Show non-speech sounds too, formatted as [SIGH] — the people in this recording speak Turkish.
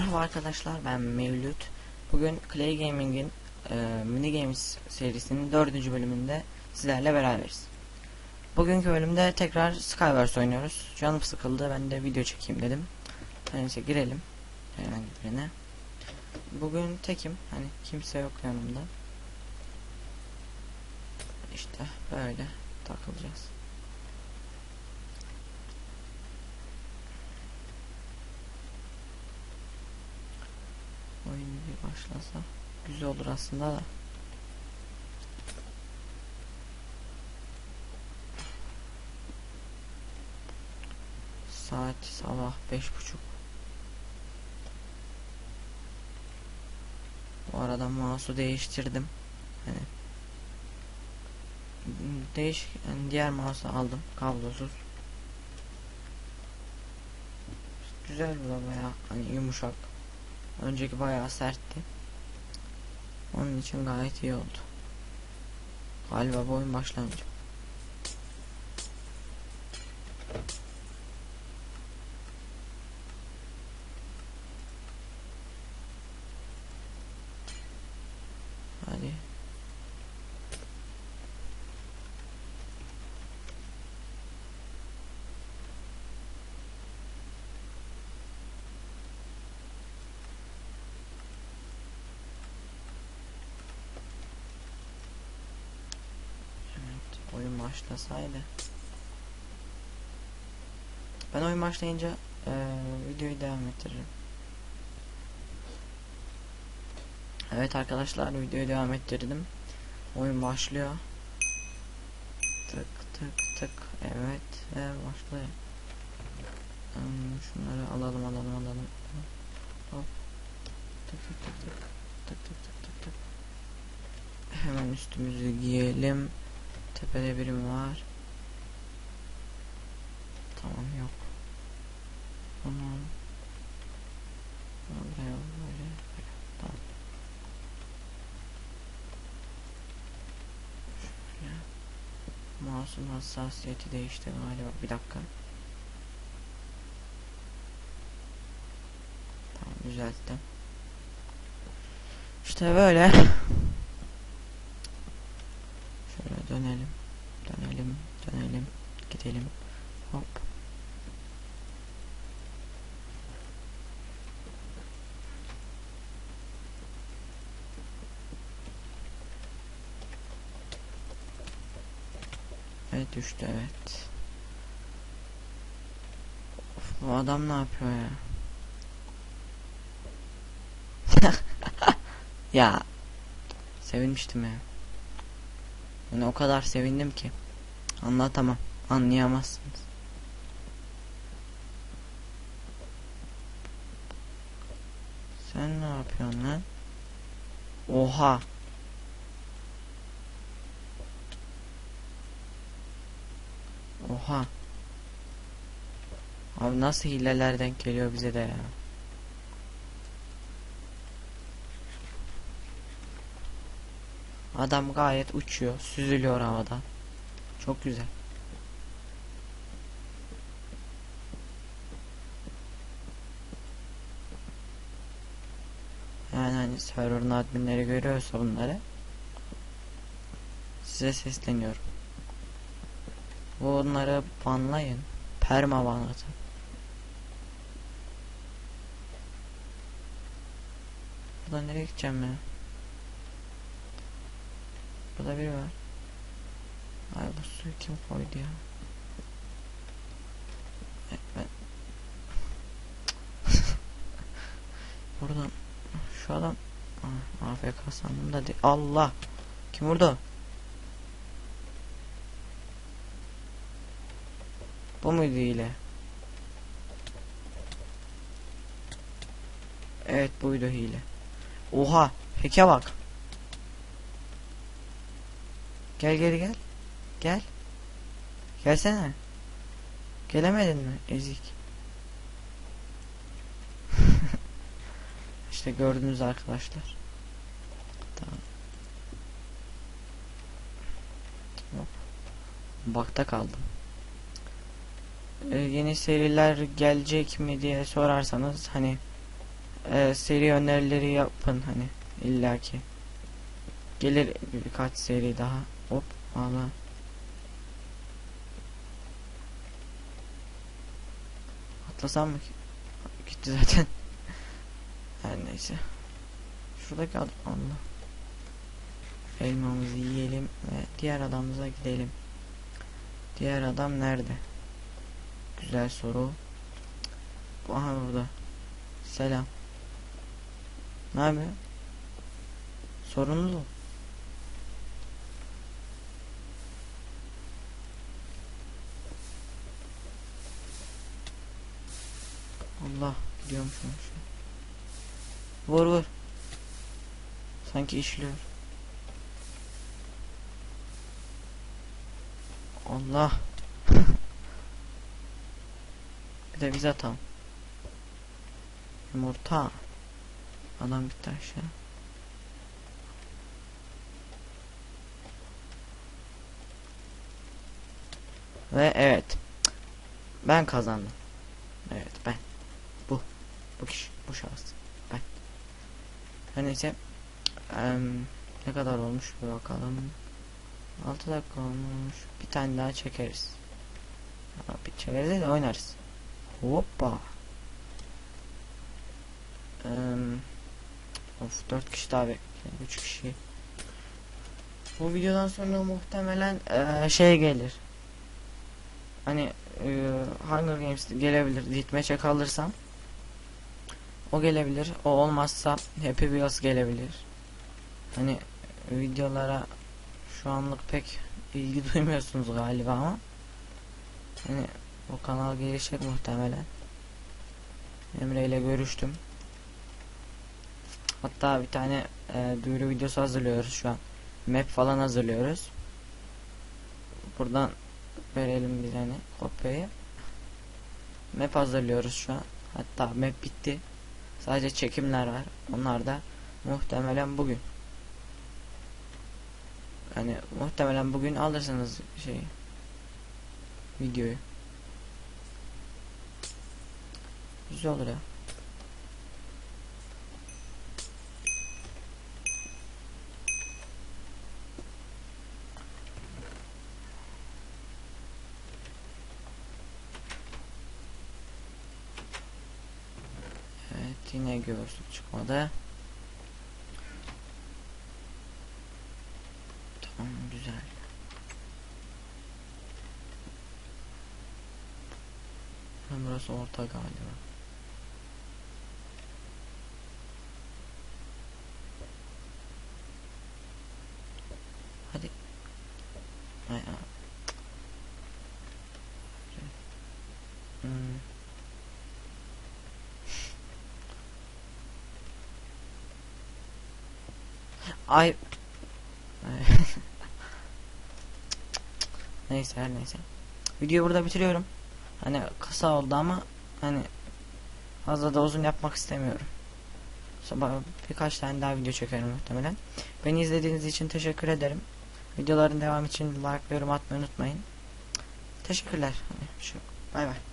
Merhaba arkadaşlar ben Mevlüt. Bugün Clay Gaming'in e, Mini Games serisinin dördüncü bölümünde sizlerle beraberiz. Bugünkü bölümde tekrar Skywars oynuyoruz. Canım sıkıldı ben de video çekeyim dedim. Neyse girelim herhangi birine. Bugün tekim hani kimse yok yanımda. İşte böyle takılacağız. Oyun bir başlasa güzel olur aslında da. Saat sabah beş buçuk. Bu arada mouse'u değiştirdim. Hani değiş yani diğer mouse'u aldım kablosuz. Güzel bu da bayağı hani yumuşak. Önceki bayağı sertti. Onun için gayet iyi oldu. Galiba bu oyun başlangıcı. Hadi. Evet, oyun başlasaydı. Ben oyun başlayınca eee, videoyu devam ettiririm. Evet arkadaşlar videoyu devam ettirdim. Oyun başlıyor. Tık tık tık. Evet ve başlıyor. Şunları alalım alalım alalım. Hop. Tık tık tık. Tık tık tık tık tık. Hemen üstümüzü giyelim. Tepede birim var. Tamam yok. Bunu buraya böyle böyle. Tamam. Şöyle. Mouse'un hassasiyeti değişti galiba. Bir dakika. Tamam düzelttim. İşte böyle. Dönelim. Dönelim. Dönelim. Gidelim. Hop. Evet düştü evet. Of, bu adam ne yapıyor ya? [LAUGHS] ya sevinmiştim ya. Yani o kadar sevindim ki. Anlatamam. Anlayamazsınız. Sen ne yapıyorsun lan? Oha. Oha. Abi nasıl hileler geliyor bize de ya. Adam gayet uçuyor, süzülüyor havada. Çok güzel. Yani hani server'ın adminleri görüyorsa bunları size sesleniyorum. Bunları banlayın. Perma banlatın. Buradan nereye gideceğim ya? Burada biri var. Ay bu suyu kim koydu ya? E, Ben... [LAUGHS] Buradan şu adam Aa, AFK sandım da değil. Allah! Kim vurdu? Bu muydu hile? Evet buydu hile. Oha! Heke bak. Gel geri gel. Gel. Gelsene. Gelemedin mi? Ezik. [LAUGHS] işte gördünüz arkadaşlar. Tamam. Hop. Bakta kaldım. Ee, yeni seriler gelecek mi diye sorarsanız hani e, seri önerileri yapın hani illaki. Gelir bir- birkaç seri daha. Hop valla. Atlasam mı ki? Gitti zaten. [LAUGHS] Her neyse. Şuradaki adam Allah. Elmamızı yiyelim ve diğer adamımıza gidelim. Diğer adam nerede? Güzel soru. Bu aha burada. Selam. Ne yapıyor? Sorunuz Allah an. Vur vur. Sanki işliyor. Allah. [LAUGHS] bir de biz atalım. Yumurta. Adam gitti aşağı. Ve evet. Ben kazandım. Evet ben. Bu. Bu kişi. Bu şahıs. Ben. Her neyse. Em, ne kadar olmuş bir bakalım. 6 dakika olmuş. Bir tane daha çekeriz. Bir çekeriz de oynarız. Hoppa. Em, of 4 kişi daha bekliyor. 3 kişi. Bu videodan sonra muhtemelen eee, şey gelir. Hani eee, Hunger Games gelebilir. Ditmeçe kalırsam. O gelebilir. O olmazsa Happy Wheels gelebilir. Hani videolara şu anlık pek ilgi [LAUGHS] duymuyorsunuz galiba ama hani o kanal gelişecek muhtemelen. Emre ile görüştüm. Hatta bir tane e, duyuru videosu hazırlıyoruz şu an. Map falan hazırlıyoruz. Buradan verelim bir tane kopyayı. Map hazırlıyoruz şu an. Hatta map bitti. Sadece çekimler var. Onlar da muhtemelen bugün. Yani muhtemelen bugün alırsınız şeyi. Videoyu. Güzel olur ya. Evet yine göğüslük çıkmadı. Tamam güzel. Burası orta galiba. Hadi. Ay, ay. Hmm. Ay. [LAUGHS] neyse her neyse. Videoyu burada bitiriyorum. Hani kısa oldu ama hani fazla da uzun yapmak istemiyorum. Sabah birkaç tane daha video çekerim muhtemelen. Beni izlediğiniz için teşekkür ederim. Videoların devam için like yorum atmayı unutmayın. Teşekkürler. Hani. Bay bay.